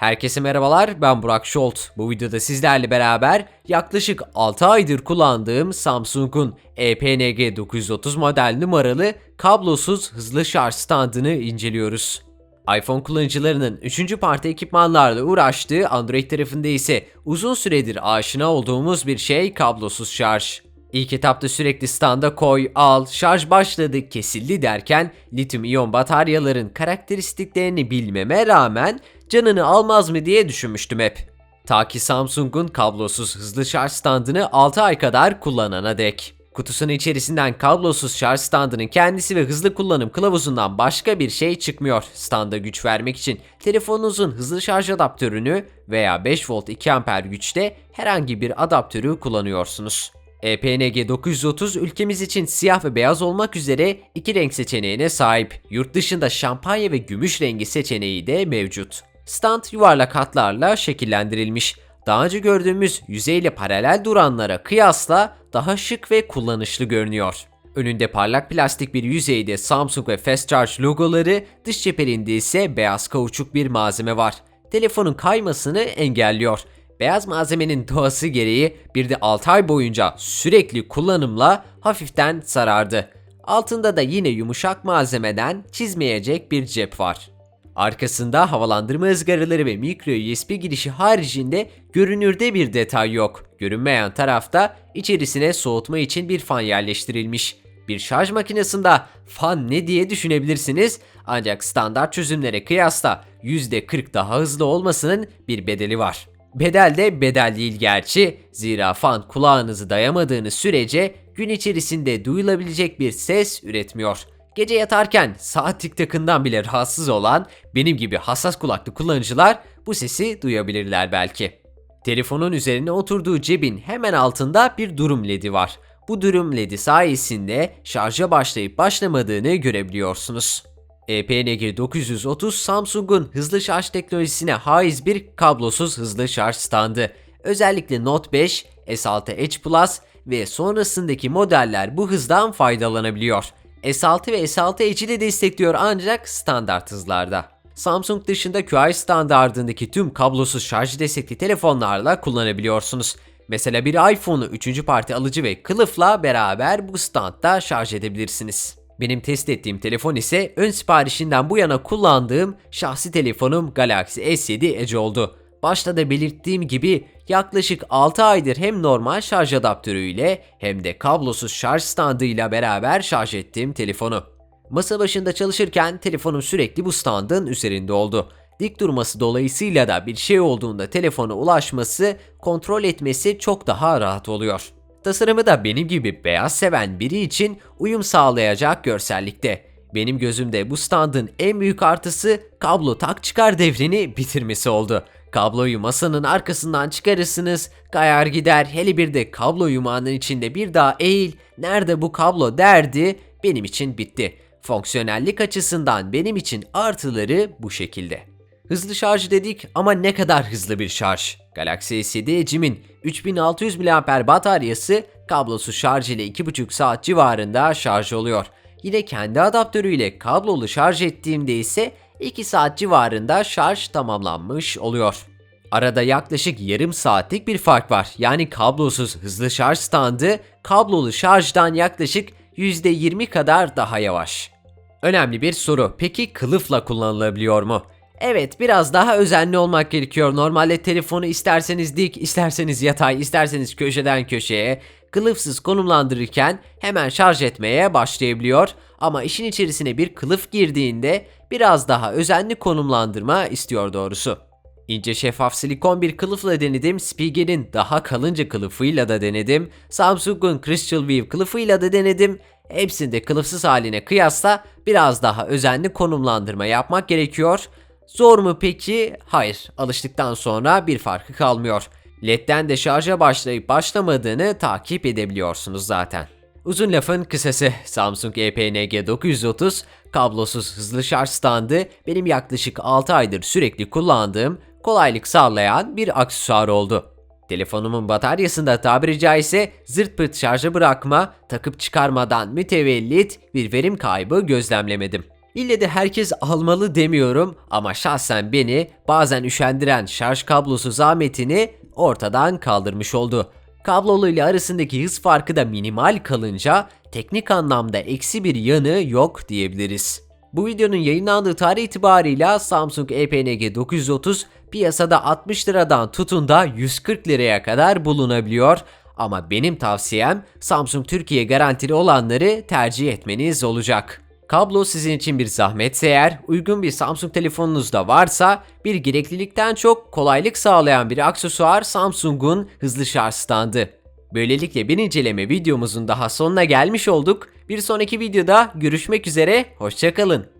Herkese merhabalar, ben Burak Şolt. Bu videoda sizlerle beraber yaklaşık 6 aydır kullandığım Samsung'un EPNG 930 model numaralı kablosuz hızlı şarj standını inceliyoruz. iPhone kullanıcılarının 3. parti ekipmanlarla uğraştığı Android tarafında ise uzun süredir aşina olduğumuz bir şey kablosuz şarj. İlk etapta sürekli standa koy, al, şarj başladı, kesildi derken lityum iyon bataryaların karakteristiklerini bilmeme rağmen canını almaz mı diye düşünmüştüm hep. Ta ki Samsung'un kablosuz hızlı şarj standını 6 ay kadar kullanana dek. Kutusunun içerisinden kablosuz şarj standının kendisi ve hızlı kullanım kılavuzundan başka bir şey çıkmıyor. Standa güç vermek için telefonunuzun hızlı şarj adaptörünü veya 5 volt 2 amper güçte herhangi bir adaptörü kullanıyorsunuz. EPNG 930 ülkemiz için siyah ve beyaz olmak üzere iki renk seçeneğine sahip. Yurt dışında şampanya ve gümüş rengi seçeneği de mevcut. Stand yuvarlak hatlarla şekillendirilmiş. Daha önce gördüğümüz yüzeyle paralel duranlara kıyasla daha şık ve kullanışlı görünüyor. Önünde parlak plastik bir yüzeyde Samsung ve Fast Charge logoları, dış cepherinde ise beyaz kauçuk bir malzeme var. Telefonun kaymasını engelliyor. Beyaz malzemenin doğası gereği bir de 6 ay boyunca sürekli kullanımla hafiften sarardı. Altında da yine yumuşak malzemeden çizmeyecek bir cep var. Arkasında havalandırma ızgaraları ve micro USB girişi haricinde görünürde bir detay yok. Görünmeyen tarafta içerisine soğutma için bir fan yerleştirilmiş. Bir şarj makinesinde fan ne diye düşünebilirsiniz ancak standart çözümlere kıyasla %40 daha hızlı olmasının bir bedeli var. Bedel de bedel değil gerçi. Zira fan kulağınızı dayamadığınız sürece gün içerisinde duyulabilecek bir ses üretmiyor. Gece yatarken saat tiktakından bile rahatsız olan benim gibi hassas kulaklı kullanıcılar bu sesi duyabilirler belki. Telefonun üzerine oturduğu cebin hemen altında bir durum ledi var. Bu durum ledi sayesinde şarja başlayıp başlamadığını görebiliyorsunuz. EPNG 930 Samsung'un hızlı şarj teknolojisine haiz bir kablosuz hızlı şarj standı. Özellikle Note 5, S6 Edge Plus ve sonrasındaki modeller bu hızdan faydalanabiliyor. S6 ve S6 Edge'i de destekliyor ancak standart hızlarda. Samsung dışında QI standardındaki tüm kablosuz şarj destekli telefonlarla kullanabiliyorsunuz. Mesela bir iPhone'u 3. parti alıcı ve kılıfla beraber bu standta şarj edebilirsiniz. Benim test ettiğim telefon ise ön siparişinden bu yana kullandığım şahsi telefonum Galaxy S7 Edge oldu. Başta da belirttiğim gibi yaklaşık 6 aydır hem normal şarj adaptörüyle hem de kablosuz şarj standıyla beraber şarj ettim telefonu. Masa başında çalışırken telefonum sürekli bu standın üzerinde oldu. Dik durması dolayısıyla da bir şey olduğunda telefona ulaşması, kontrol etmesi çok daha rahat oluyor. Tasarımı da benim gibi beyaz seven biri için uyum sağlayacak görsellikte. Benim gözümde bu standın en büyük artısı kablo tak çıkar devrini bitirmesi oldu. Kabloyu masanın arkasından çıkarırsınız, kayar gider hele bir de kablo yumağının içinde bir daha eğil, nerede bu kablo derdi benim için bitti. Fonksiyonellik açısından benim için artıları bu şekilde. Hızlı şarj dedik ama ne kadar hızlı bir şarj? Galaxy S7 Edge'imin 3600 mAh bataryası kablosuz şarj ile 2,5 saat civarında şarj oluyor. Yine kendi adaptörüyle kablolu şarj ettiğimde ise 2 saat civarında şarj tamamlanmış oluyor. Arada yaklaşık yarım saatlik bir fark var. Yani kablosuz hızlı şarj standı kablolu şarjdan yaklaşık %20 kadar daha yavaş. Önemli bir soru. Peki kılıfla kullanılabiliyor mu? Evet biraz daha özenli olmak gerekiyor. Normalde telefonu isterseniz dik, isterseniz yatay, isterseniz köşeden köşeye kılıfsız konumlandırırken hemen şarj etmeye başlayabiliyor. Ama işin içerisine bir kılıf girdiğinde biraz daha özenli konumlandırma istiyor doğrusu. İnce şeffaf silikon bir kılıfla denedim. Spige'nin daha kalınca kılıfıyla da denedim. Samsung'un Crystal Weave kılıfıyla da denedim. Hepsinde kılıfsız haline kıyasla biraz daha özenli konumlandırma yapmak gerekiyor. Zor mu peki? Hayır. Alıştıktan sonra bir farkı kalmıyor. LED'den de şarja başlayıp başlamadığını takip edebiliyorsunuz zaten. Uzun lafın kısası Samsung EPNG 930 kablosuz hızlı şarj standı benim yaklaşık 6 aydır sürekli kullandığım kolaylık sağlayan bir aksesuar oldu. Telefonumun bataryasında tabiri caizse zırt pırt şarja bırakma, takıp çıkarmadan mütevellit bir verim kaybı gözlemlemedim. İlle de herkes almalı demiyorum ama şahsen beni bazen üşendiren şarj kablosu zahmetini ortadan kaldırmış oldu. Kablolu ile arasındaki hız farkı da minimal kalınca teknik anlamda eksi bir yanı yok diyebiliriz. Bu videonun yayınlandığı tarih itibarıyla Samsung EPNG 930 piyasada 60 liradan tutun da 140 liraya kadar bulunabiliyor. Ama benim tavsiyem Samsung Türkiye garantili olanları tercih etmeniz olacak. Kablo sizin için bir zahmetse eğer uygun bir Samsung telefonunuz da varsa bir gereklilikten çok kolaylık sağlayan bir aksesuar Samsung'un hızlı şarj standı. Böylelikle bir inceleme videomuzun daha sonuna gelmiş olduk. Bir sonraki videoda görüşmek üzere, hoşçakalın.